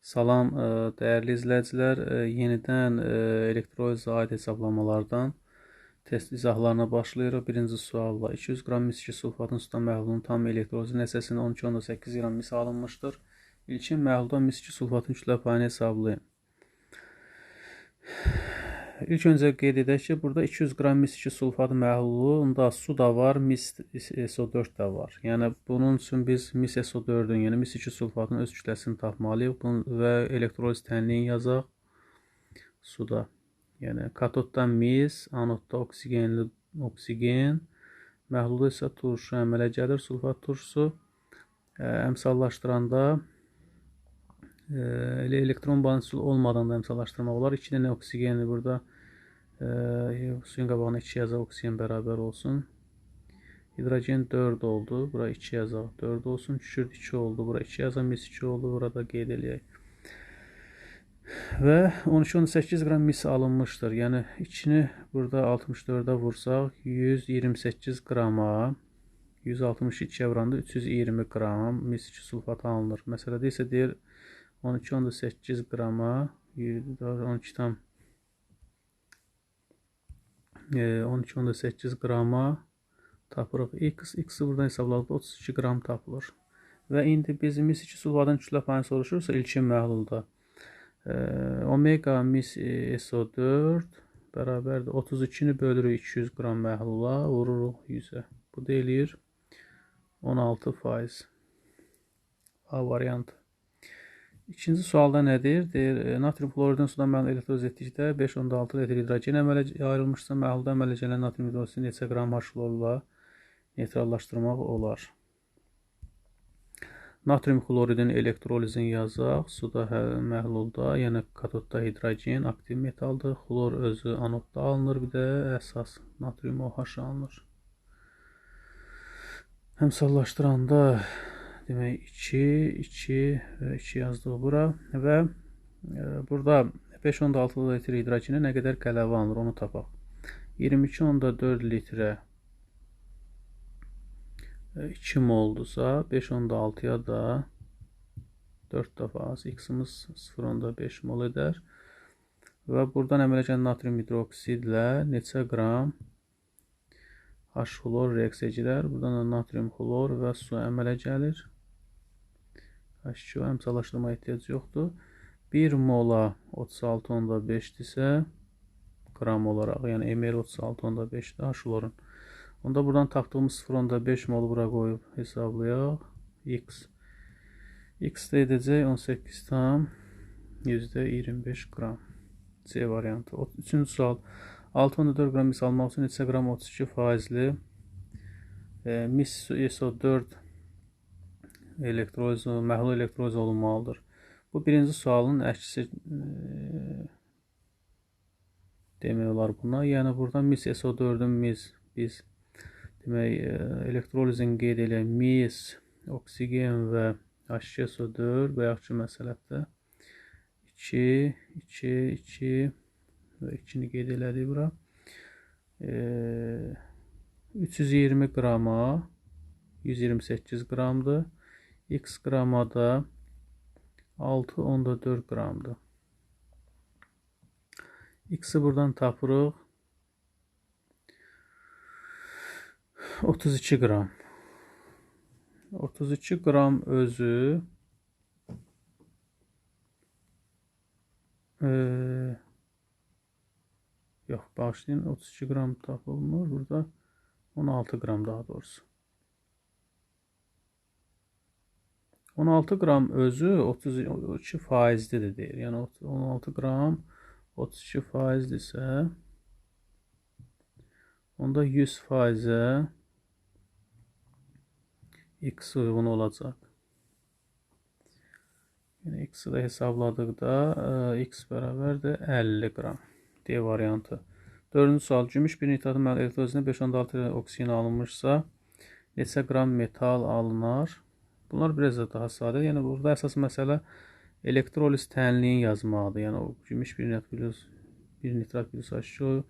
Salam, ə, dəyərli izləyicilər. Ə, Yenidən ə, elektroliza aid hesablamalardan test izahlarına başlayırıq. Birinci sualla 200 qram mis2 sulfatın suda məhlulun tam elektroliza nəticəsində 12.8 qram mis alınmışdır. İlkin məhlulda mis2 sulfatın kütlə payını hesablayın. İlk öncə qeyd edək ki, burada 200 qram mis2 sulfat məhlulunda su da var, mis SO4 də var. Yəni bunun üçün biz mis SO4-ün, yəni mis2 sulfatın öz kütləsini tapmalıyıq Bunun və elektroliz tənliyin yazaq suda. Yəni katodda mis, anodda oksigenli oksigen, məhlulda isə turşu əmələ gəlir, sulfat turşusu. Əmsallaşdıranda elə elektron balansı olmadan da əmsallaşdırmaq olar. 2 dənə oksigeni burada e, suyun qabağına 2 yazaq, oksigen bərabər olsun. Hidrogen 4 oldu. Bura 2 yazaq, 4 olsun. Kükürt 2 oldu. Bura 2 yazaq, mis 2 oldu. Burada qeyd eləyək. Və 12-18 qram mis alınmışdır. Yəni 2-ni burada 64-ə vursaq 128 qrama 162-yə vuranda 320 qram mis 2 sulfat alınır. Məsələdə isə deyir 12.8 qrama 12 tam 12.8 qrama tapırıq x. X-i buradan hesabladıq 32 qram tapılır. Və indi biz mis 2 sulfatın kütlə payını soruşursa ilkin məhlulda e, omega mis SO4 bərabərdir 32-ni bölürük 200 qram məhlula vururuq 100-ə. Bu da eləyir 16 faiz. A variantı. İkinci sualda nədir? Deyir, e, natrium kloridin sudan məhlul elektroz etdikdə 5.6 litr hidrogen əmələ ayrılmışsa, məhlulda əmələ gələn natrium hidrosini neçə qram H-klorla neytrallaşdırmaq olar? Natrium kloridin elektrolizini yazaq. Suda hə, məhlulda, yəni katodda hidrogen aktiv metaldır. Xlor özü anodda alınır, bir də əsas natrium OH alınır. Həmsallaşdıranda Demək 2, 2 və 2 yazdıq bura və e, burada 5.6 litr hidrogenə nə qədər qələvə alınır onu tapaq. 22.4 litrə 2 e, moldursa 5.6-ya da 4 dəfə az x-imiz 0.5 mol edər. Və buradan əmələ gələn natrium hidroksidlə neçə qram H-xlor reaksiya gedər. Buradan da natrium xlor və su əmələ gəlir. H2O əmsallaşdırma ehtiyac yoxdur. 1 mola 36.5-dirsə qram olaraq, yəni ml 36.5-dir H-lorun. Onda buradan tapdığımız 0.5 mol bura qoyub hesablayaq. X. X də edəcək 18 tam %25 qram. C variantı. Üçüncü sual. 6.4 qram mis almaq üçün neçə qram 32 faizli e, mis SO4 elektroliz, məhlul elektroliz olunmalıdır. Bu birinci sualın əksi e, demək olar buna. Yəni burada mis SO4-ün mis biz demək e, elektrolizin qeyd eləyək mis, oksigen və H2SO4 bayaqçı məsələdə 2 2 2 və 2-ni qeyd elədik bura. E, 320 qrama 128 qramdır. X qramada 6.4 qramdır. X-i buradan tapırıq. 32 qram. 32 qram özü e, yox, bağışlayın, 32 qram tapılmır. Burada 16 qram daha doğrusu. 16 qram özü 32 faizlidir deyir. Yəni 16 qram 32 faizdirsə onda 100 faizə x uyğun olacaq. Yəni x-i də hesabladıqda x bərabərdir 50 qram. D variantı. Dördüncü sual. Gümüş bir nitratın elektrolizinə 5.6 oksigen alınmışsa neçə qram metal alınar? Bunlar biraz da daha sadə. Yəni burada əsas məsələ elektroliz tənliyin yazmaqdır. Yəni o gümüş bir nitrat bir nitrat bir H2O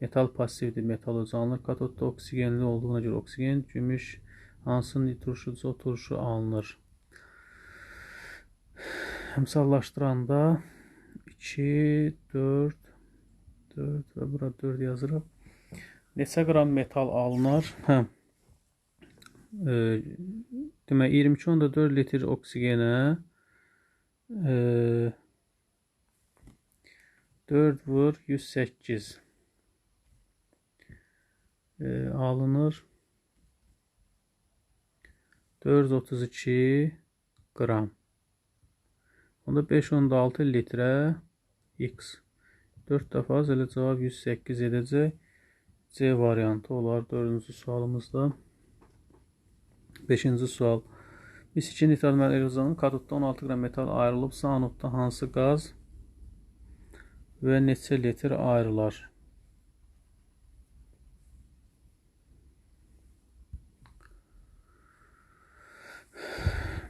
metal passivdir. Metal özü alınır. Katodda oksigenli olduğuna görə oksigen, gümüş hansı turşucu o turşu alınır. əmsallaşdıranda 2, 4, 4 və bura 4 yazırıq. Neçə qram metal alınır? Hə. E, demək 22.4 litr oksigenə e, 4 vur 108 e, alınır. 432 qram. Onda 5.6 litrə x 4 dəfə az elə cavab 108 edəcək. C variantı olar 4-cü sualımızda. 5-ci sual. Biz 2 nitrat mərkəzinin katodda 16 qram metal ayrılıbsa, anodda hansı qaz və neçə litr ayrılar?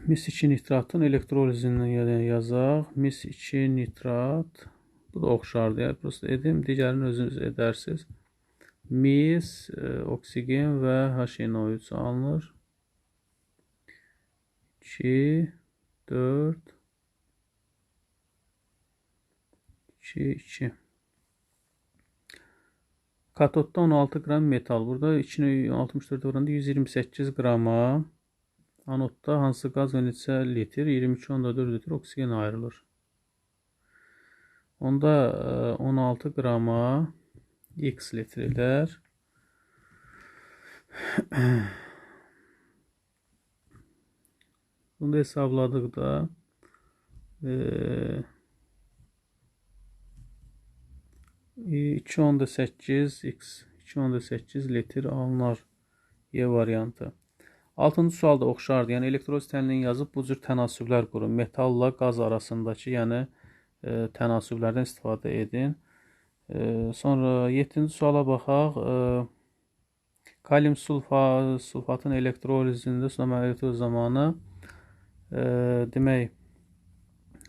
Mis 2 nitratın elektrolizindən yazaq. Mis 2 nitrat. Bu da oxşardır. Yəni, prosta edim. Digərini özünüz edərsiniz. Mis, e, oksigen və HNO3 alınır. 2, 4, 2, 2. Katodda 16 qram metal. Burada 2 64 oranında 128 qrama Anodda hansı qaz və neçə litr? 22.4 litr oksigen ayrılır. Onda 16 e, qrama x litr edər. Bunu da hesabladıqda e, 2.8 x 2.8 litr alınır Y variantı. 6-cı sualda oxşardır. Yəni elektroliz təhlilini yazıb bu cür tənasüblər qurun. Metalla qaz arasındakı, yəni e, tənasüblərdən istifadə edin. E, sonra 7-ci suala baxaq. E, kalium sulfa, sulfatın elektrolizində sunama elektroliz zamanı demək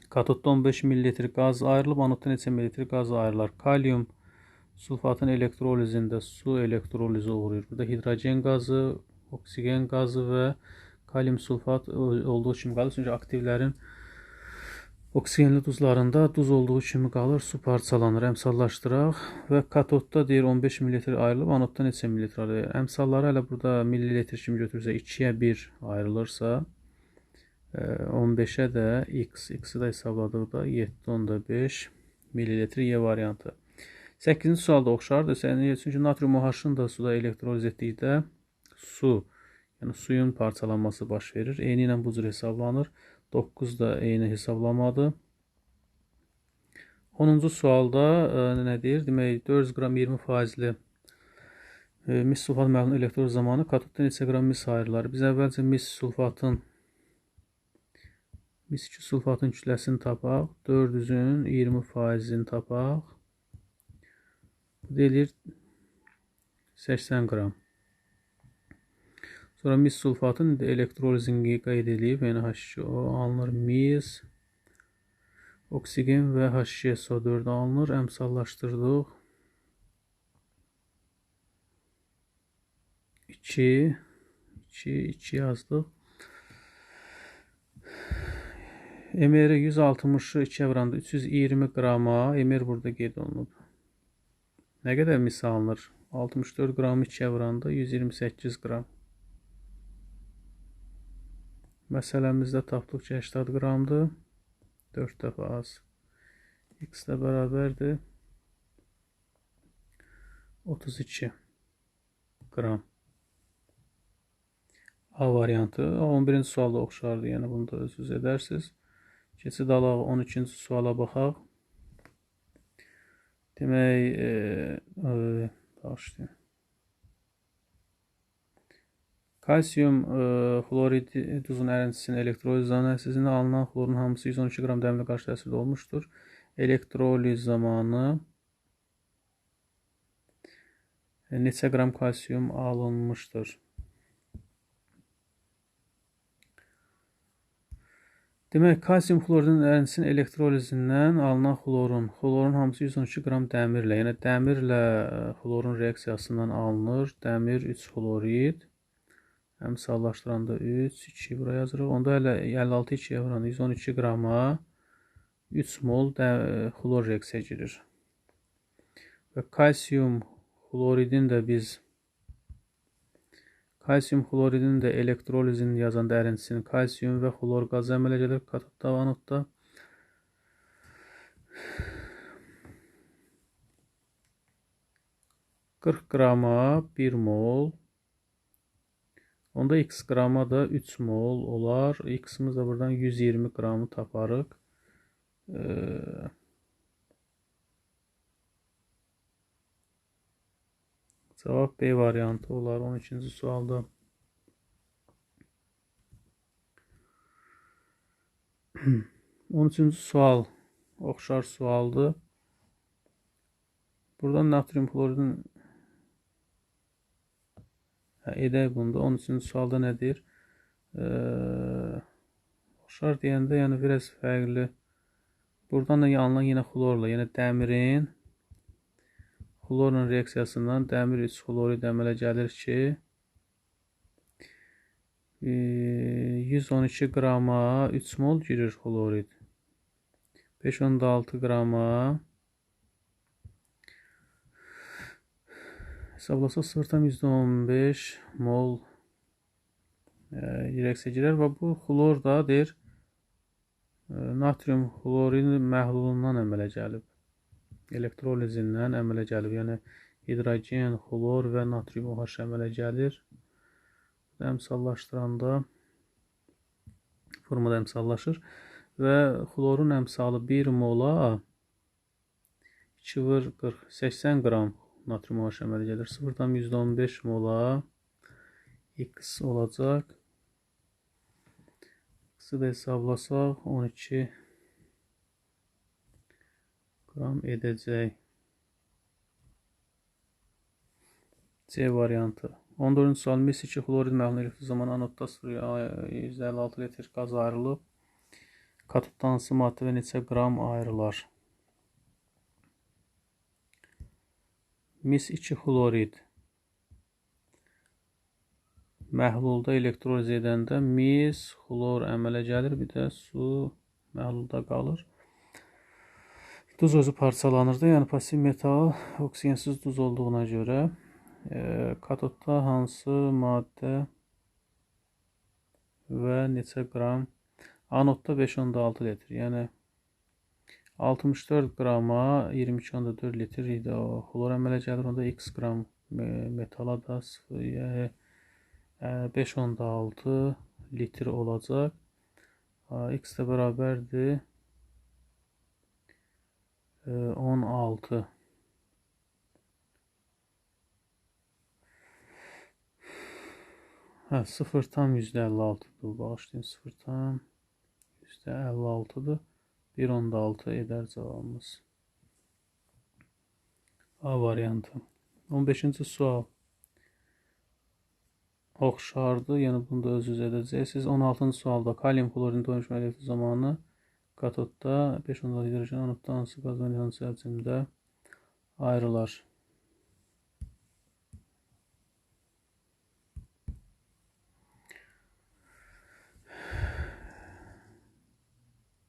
katodda 15 ml qaz ayrılıb, anodda neçə ml qaz ayrılar? Kalium sulfatın elektrolizində su elektrolizi uğrayır. Burada hidrogen qazı, oksigen qazı və kalium sulfat olduğu kimi qalır. Çünki aktivlərin oksigenli duzlarında duz olduğu kimi qalır, su parçalanır. Əmsallaşdıraq və katodda deyir 15 ml ayrılıb, anodda neçə ml ayrılır? Əmsalları hələ burada millilitr kimi götürsək 2-yə 1 ayrılırsa, 15-ə e, də x, x-i də hesabladıqda 7.5 millilitr Y variantı. 8-ci sualda oxşardır. Çünki natrium OH-ını da suda elektroliz etdikdə su, yəni suyun parçalanması baş verir. Eyni ilə bu cür hesablanır. 9 da eyni hesablamadır. 10-cu sualda ə, e, nə deyir? Demək 400 qram 20 faizli e, mis sulfat məhlulun elektron zamanı katodda neçə qram mis ayrılar? Biz əvvəlcə mis sulfatın mis 2 sulfatın kütləsini tapaq. 400-ün 20 faizini tapaq. Bu deyilir 80 qram. Sonra mis sulfatın elektrolizini qeyd edib, yəni H2O alınır mis, oksigen və H2SO4 alınır, əmsallaşdırdıq. 2 2 2 yazdıq. Emeri 160'ı 2'ye vuranda 320 qrama emer burada qeyd olunub. Nə qədər mis alınır? 64 qramı 2-yə vuranda 128 qram. Məsələmizdə tapdıq ki, 80 qramdır. 4 dəfə az. X də bərabərdir. 32 qram. A variantı 11-ci sualda oxşardır. Yəni bunu da özünüz edərsiniz. Keçid alaq 13-cü suala baxaq. Demək, e, e, başlayın. Kalsium e, xlorid duzun ərintisinin elektroliz nəticəsində alınan xlorun hamısı 112 qram dəmlə qarşı təsirdə olmuşdur. Elektroliz zamanı e, neçə qram kalsium alınmışdır? Demək, kalsium xloridin ərintisinin elektrolizindən alınan xlorun, xlorun hamısı 112 qram dəmirlə, yəni dəmirlə e, xlorun reaksiyasından alınır. Dəmir 3 xlorid Əmsallaşdıranda 3, 2 bura yazırıq. Onda hələ 56 2-yə vuranda 112 qrama 3 mol də, xlor reaksiyaya girir. Və kalsium xloridin də biz kalsium xloridin də elektrolizini yazan dərintisinin kalsium və xlor qazı əmələ gəlir katodda və anodda. 40 qrama 1 mol. Onda x qrama da 3 mol olar. X-imiz də buradan 120 qramı taparıq. Ee, cavab B variantı olar 12-ci sualda. On üçüncü sual oxşar sualdır. Buradan natrium kloridin edək bunda. 13-cü sualda nədir? E, oxşar deyəndə, yəni biraz fərqli. Buradan da yanılan yenə xlorla, yəni dəmirin xlorla reaksiyasından dəmir 3 xlorid əmələ gəlir ki, 112 e, qrama 3 mol girir xlorid. 5.6 qrama Hesablasaq 0,15 mol e, reaksiya girər və bu xlor da deyir e, natrium xlorin məhlulundan əmələ gəlib. Elektrolizindən əmələ gəlib. Yəni hidrogen, xlor və natrium OH əmələ gəlir. Əmsallaşdıranda formada əmsallaşır və xlorun əmsalı 1 mola 2 vır 40 80 qram natrium OH əmələ gəlir. 0,15 mola X olacaq. X-i də hesablasaq 12 qram edəcək. C variantı. 14-cü sual mis 2 xlorid məhlul elektrik zamanı anodda 0,56 litr qaz ayrılıb. Katoddan hansı maddə və neçə qram ayrılar? mis 2 xlorid məhlulda elektroliz edəndə mis, xlor əmələ gəlir, bir də su məhlulda qalır. Duz özü parçalanır da, yəni pasiv metal oksigensiz duz olduğuna görə e, katodda hansı maddə və neçə qram anodda 5.6 litr, yəni 64 qrama 22.4 litr idi o xlor əmələ gəlir. Onda x qram metala da 5.6 litr olacaq. X də bərabərdir 16. Hə, 0 tam %56-dır. Bağışlayın, 0 tam %56-dır. 1.6 eder cevabımız. A variantı. 15-ci sual. Oxşardır, yəni bunu da öz-öz edəcəksiniz. 16-cı sualda kalium klorin dönüşmə elektrik zamanı katodda 5.6 hidrogen anodda hansı qaz və hansı həcmdə ayrılar.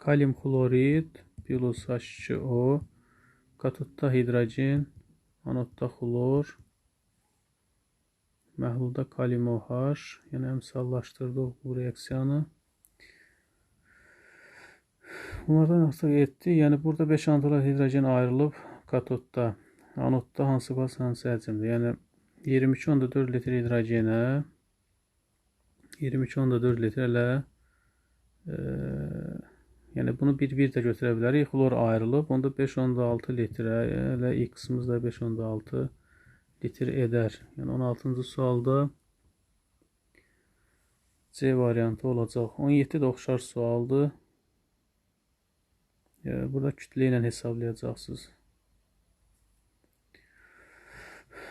Kalium xlorid plus H2O, katodda hidrogen, anodda xlor, məhlulda kalium OH, yəni əmsallaşdırdıq bu reaksiyanı. Bunlardan artıq etdi. Yəni burada 5 antilat hidrogen ayrılıb katodda. Anodda hansı qaz hansı həcmdə? Yəni 22.4 litr hidrogenə 22.4 litr ilə e, Yəni bunu bir-bir də götürə bilərik. Xlor ayrılıb, onda 5.6 litrə elə x-imiz də 5.6 litr edər. Yəni 16-cı sualda C variantı olacaq. 17 də oxşar sualdır. Burada kütlə ilə hesablayacaqsınız.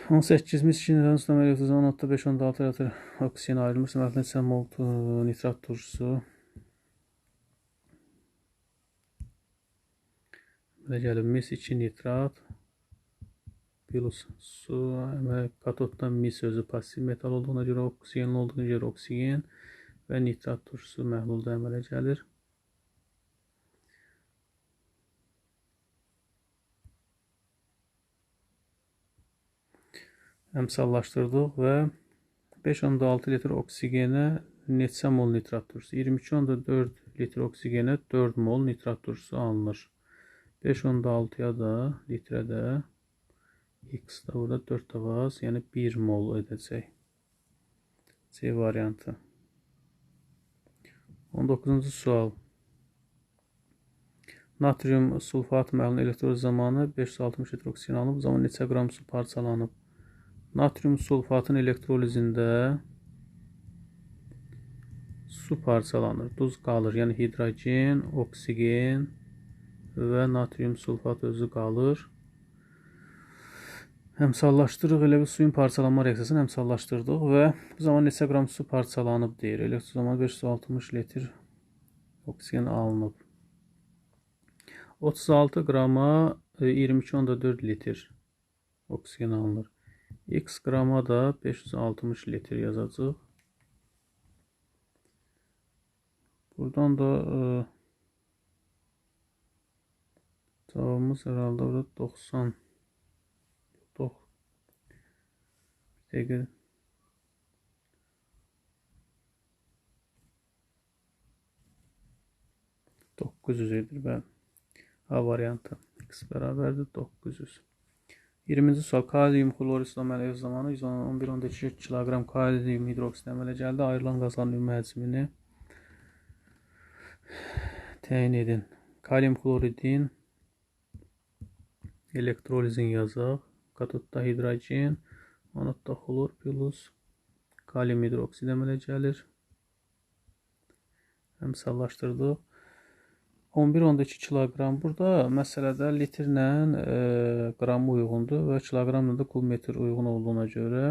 18 mis 2 nitrat üstəmə elektrizan 5.6 litr oksigen ayrılmış. Deməli, mol nitrat turşusu və gəlib mis 2 nitrat plus su və katoddan mis özü pasiv metal olduğuna görə oksigenli olduğuna görə oksigen və nitrat turşusu məhlulda əmələ gəlir. Əmsallaşdırdıq və 5.6 litr oksigenə neçə mol nitrat turşusu? 22.4 litr oksigenə 4 mol nitrat turşusu alınır. 5.6-ya da litrə də x da burada 4 də var, yəni 1 mol edəcək. C variantı. 19-cu sual. Natrium sulfat məlun elektroz zamanı 560 litr oksigen alınıb. Zaman neçə qram su parçalanıb? Natrium sulfatın elektrolizində su parçalanır, duz qalır. Yəni hidrogen, oksigen və natrium sulfat özü qalır. Əmsallaşdırırıq, elə bir suyun parçalanma reaksiyasını əmsallaşdırdıq və bu zaman neçə qram su parçalanıb deyir. Elektron zamanı 560 litr oksigen alınıb. 36 qrama 22.4 e, litr oksigen alınır. X qrama da 560 litr yazacaq. Buradan da e, cavabımız herhalde burada 90 9 dəqiqə 900 edir bəli. A variantı. X bərabərdir 900. 20-ci sual. Kalium xlorid əməliyyat zamanı 111.2 kq kalium hidroksid əmələ gəldi. Ayrılan qazanın ümumi həcmini təyin edin. Kalium xloridin elektrolizini yazaq. Katodda hidrogen, anodda xlor plus kalium hidroksid əmələ gəlir. Əmsallaşdırdıq. 11-12 kiloqram. Burada məsələdə litrlə e, qram uyğundur və kiloqramla da kubmetr uyğun olduğuna görə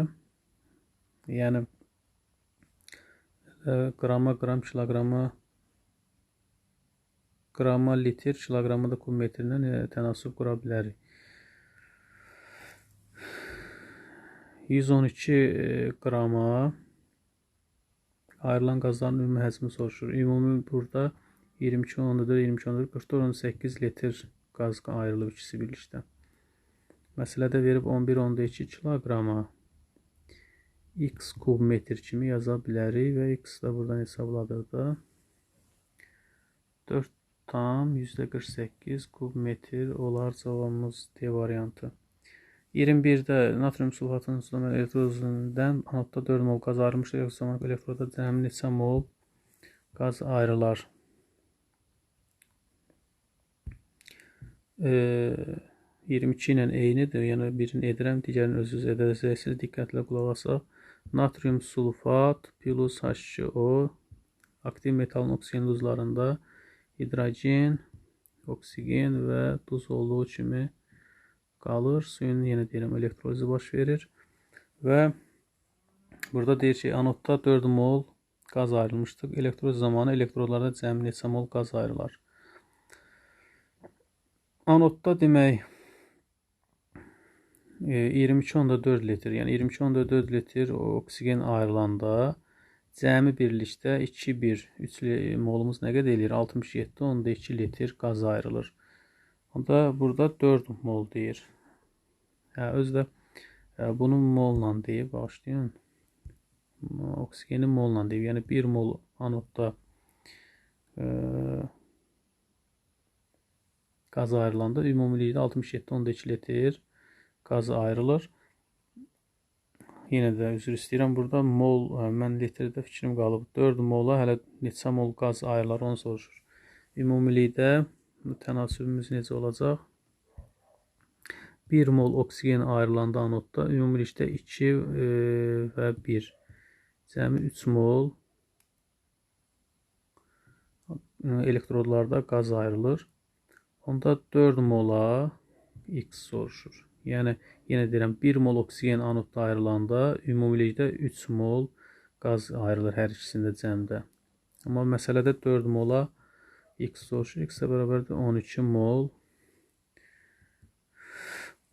yəni e, qrama qram, kiloqrama qrama litr, kiloqrama da kubmetrlə e, tənasüb qura bilərik. 112 e, qrama ayrılan qazların ümumi həcmi soruşur. Ümumi burada 22 ondadır, 22 ondadır, 44 18 litr qaz ayrılıb ikisi birlikdə. Məsələdə verib 11 onda 2 kiloqrama x kub metr kimi yaza bilərik və x da buradan hesabladıq da 4 tam %48 kub metr olar cavabımız D variantı. 21-də natrium sulfatının suda elektrozundan anodda 4 mol qaz ayrılmışdır. Yoxsa elektroda cəmi neçə mol qaz ayrılar? 22 ilə eynidir. Yəni birini edirəm, digərini özünüz edəcəksiniz. Diqqətlə qulaq asaq. Natrium sulfat plus H2O aktiv metalın oksigen duzlarında hidrogen, oksigen və duz olduğu kimi qalır. Suyun yenə deyirəm elektrolizi baş verir və burada deyir ki, anodda 4 mol qaz ayrılmışdır. Elektroliz zamanı elektrodlarda cəmi neçə mol qaz ayrılar? Anodda demək 22.4 e, litr, yəni 22.4 litr oksigen ayrılanda cəmi birlikdə 2-1 3 molumuz nə qədər eləyir? 67.2 litr qaz ayrılır. Onda burada 4 mol deyir. Hə, özü də hə, bunu molla deyib, başlayın. Oksigeni molla deyib. Yəni 1 mol anodda e, qaz ayrılanda ümumilikdə 67.2 litr qaz ayrılır. Yenə də üzr istəyirəm. Burada mol, mən litrdə fikrim qalıb. 4 mola hələ neçə mol qaz ayrılar onu soruşur. Ümumilikdə tənasübümüz necə olacaq? 1 mol oksigen ayrılanda anodda ümumilikdə 2 e, və 1 cəmi 3 mol elektrodlarda qaz ayrılır. Onda 4 mola X soruşur. Yəni, yenə deyirəm, 1 mol oksigen anodda ayrılanda ümumilikdə 3 mol qaz ayrılır hər ikisində cəmdə. Amma məsələdə 4 mola X soruşur. X-ə bərabərdir 12 mol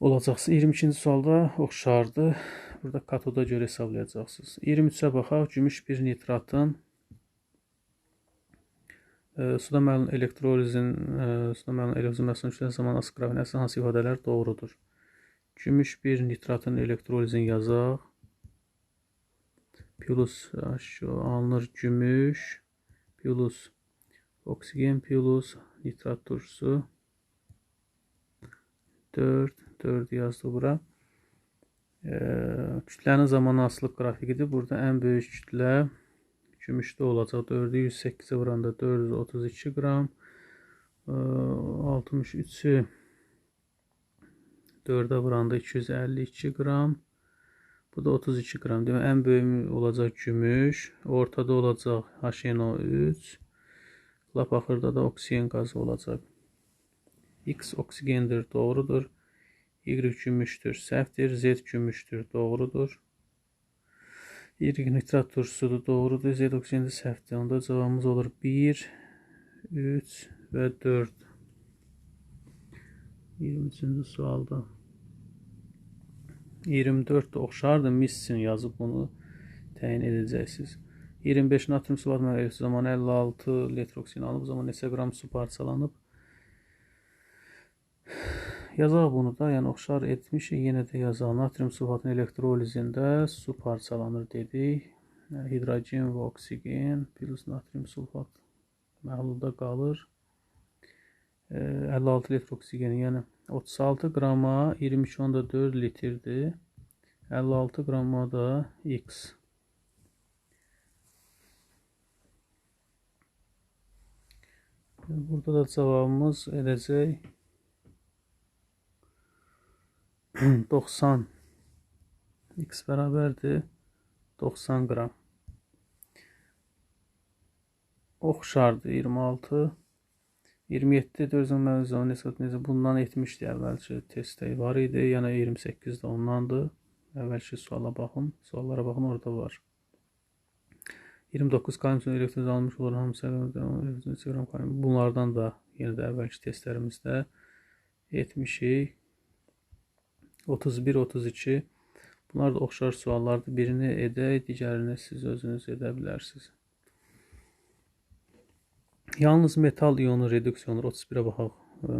olacaqsa 22-ci sualda oxşardır. Burada katoda görə hesablayacaqsınız. 23-ə baxaq. Gümüş bir nitratın Suda məlun elektrolizin, suda məlun elektrolizin məsələn zaman asqrafinəsi hansı ifadələr doğrudur? Gümüş bir nitratın elektrolizini yazaq. Plus alınır gümüş plus oksigen plus nitrat turşusu 4 4 yazdı bura. Ee, kütlənin zaman asılıq qrafikidir. Burada ən böyük kütlə gümüşdə olacaq. 4'ü 108'e vuranda 432 qram. Ee, 63'ü 4'e vuranda 252 qram. Bu da 32 qram. Demək ən böyük olacaq gümüş, ortada olacaq HNO3, lap axırda da oksigen qazı olacaq. X oksigendir, doğrudur. Y gümüşdür, səhvdir. Z gümüşdür, doğrudur. Y nitrat turşusudur, doğrudur. Z oksigendir, səhvdir. Onda cavabımız olur 1, 3 və 4. 23-cü sualda. 24 də oxşardır. Mis üçün yazıb bunu təyin edəcəksiniz. 25 natrium su atmaq zaman 56 litr oksigen alıb, zaman neçə qram su parçalanıb? Yazaq bunu da, yəni oxşar etmişik, yenə də yazaq. Natrium sulfatın elektrolizində su parçalanır dedik. Hidrogen və oksigen plus natrium sulfat məhlulda qalır. 56 litr oksigen, yəni 36 qrama 22.4 litrdir. 56 qrama da X. Burada da cavabımız edəcək 90 x bərabərdir 90 qram. Oxşardır 26. 27 dözüm məvzumu necə necə bundan 70-dir əvvəlki testdə var idi, yəni 28 də ondandır. Əvvəlki suala baxın, suallara baxın orada var. 29 kalimsiyon elektroz almış olan hamısı Bunlardan da yenə də əvvəlki testlərimizdə 70-i 31-32 Bunlar da oxşar suallardır. Birini edək, digərini siz özünüz edə bilərsiniz. Yalnız metal ionu reduksiyonu 31-ə baxaq.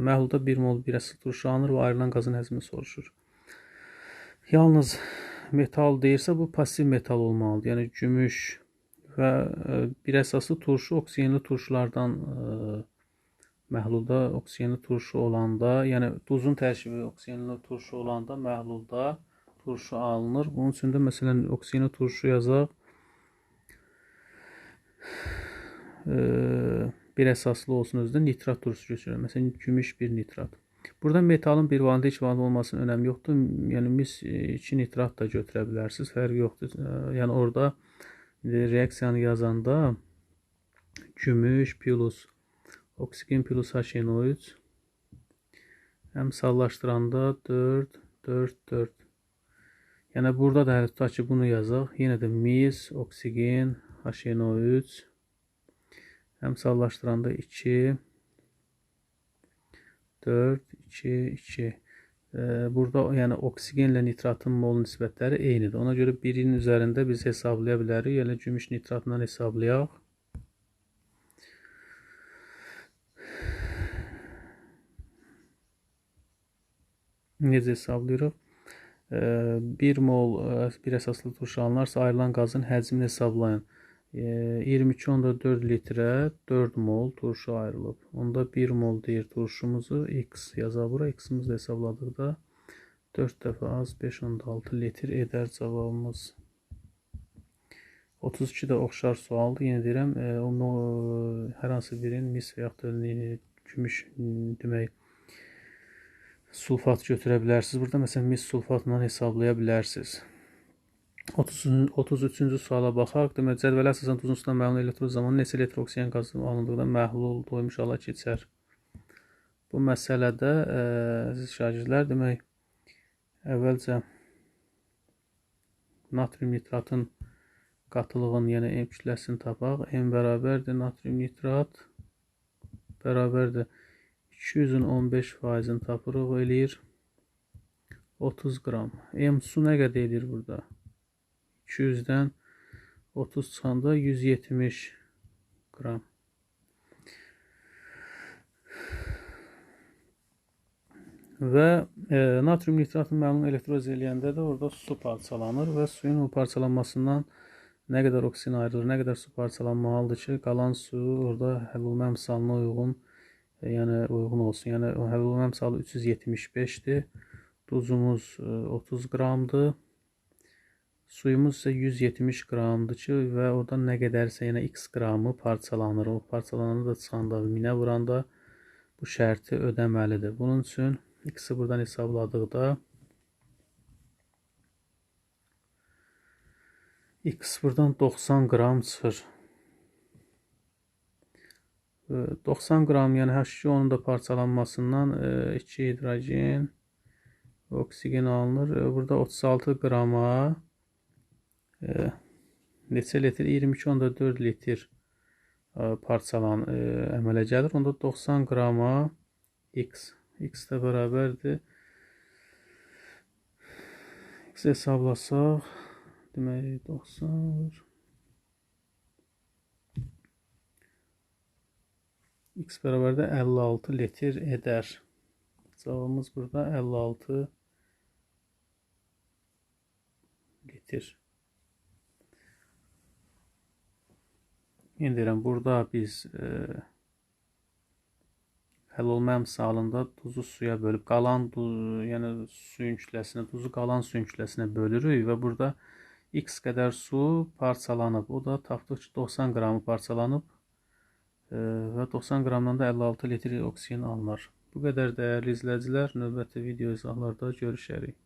Məhlulda 1 mol 1 əsl turşulanır və ayrılan qazın həzmi soruşur. Yalnız metal deyirsə bu pasiv metal olmalıdır. Yəni gümüş və e, bir əsaslı turşu oksigenli turşulardan e, məhlulda oksigenli turşu olanda, yəni duzun tərkibi oksigenli turşu olanda məhlulda turşu alınır. Bunun üçün də məsələn oksigenli turşu yazaq. E, bir əsaslı olsun özdə nitrat turşusu götürür. Məsələn gümüş bir nitrat. Burada metalın bir vanildə heç vanildə olmasının önəmi yoxdur. Yəni mis 2 nitrat da götürə bilərsiniz. Fərqi yoxdur. Yəni orada reaksiyanı yazanda gümüş plus Oksigen plus HNO3 əmsallaşdıranda 4, 4, 4. Yəni burada da hələ tutaq ki, bunu yazaq. Yenə də mis, oksigen, HNO3 əmsallaşdıranda 2, 4, 2, 2. Burada yəni oksigenlə nitratın mol nisbətləri eynidir. Ona görə birinin üzərində biz hesablaya bilərik. Yəni gümüş nitratından hesablayaq. Necə hesablayırıq? 1 mol bir əsaslı turşu alınarsa ayrılan qazın həcmini hesablayın. 22.4 litrə 4 mol turşu ayrılıb. Onda 1 mol deyir turşumuzu x yazaq bura. X-imizi hesabladıqda 4 dəfə az 5.6 litr edər cavabımız. 32 də oxşar sualdır. Yenə deyirəm, onu hər hansı birinin mis və yaxud da gümüş demək sulfat götürə bilərsiniz. Burada məsələn mis sulfatla hesablaya bilərsiniz. 30 33-cü suala baxaq. Demək, cədvələ əsasən duzun sudan məhlul elektron zamanı neçə litr oksigen qazı alındıqda məhlul doymuş hala keçər. Bu məsələdə ə, siz şagirdlər demək əvvəlcə natrium nitratın qatılığın, yəni M kütləsini tapaq. M bərabərdir natrium nitrat bərabərdir 200-ün 15 faizini tapırıq eləyir 30 qram. M su nə qədər edir burada? 200-dən 30 çıxanda 170 qram. Və e, natrium nitratın məlum elektroz eləyəndə də orada su parçalanır və suyun o parçalanmasından nə qədər oksigen ayrılır, nə qədər su parçalanmalıdır ki, qalan su orada həllolma əmsalına uyğun yəni uyğun olsun. Yəni o həllolma əmsalı 375-dir. Duzumuz e, 30 qramdır. Suyumuz isə 170 qramdır ki, və oradan nə qədərsə yenə x qramı parçalanır. O parçalananda da çıxanda minə vuranda bu şərti ödəməlidir. Bunun üçün x-i buradan hesabladıqda x buradan 90 qram çıxır. 90 qram, yəni H2O-nun da parçalanmasından 2 e, hidrogen oksigen alınır. E, burada 36 qrama e, neçə litr? 22.4 litr parçalan əmələ gəlir. Onda 90 qrama x x də bərabərdir. x hesablasaq deməli 90 x bərabərdə 56 litr edər. Cavabımız burada 56 litr. Yenə deyirəm, burada biz e, həll olma əmsalında duzu suya bölüb qalan yəni suyun kütləsini, duzu qalan suyun kütləsinə bölürük və burada x qədər su parçalanıb. O da tapdıq ki, 90 qramı parçalanıb və 90 qramdan da 56 litr oksigen alınır. Bu qədər dəyərli izləyicilər, növbəti video izahlarda görüşərik.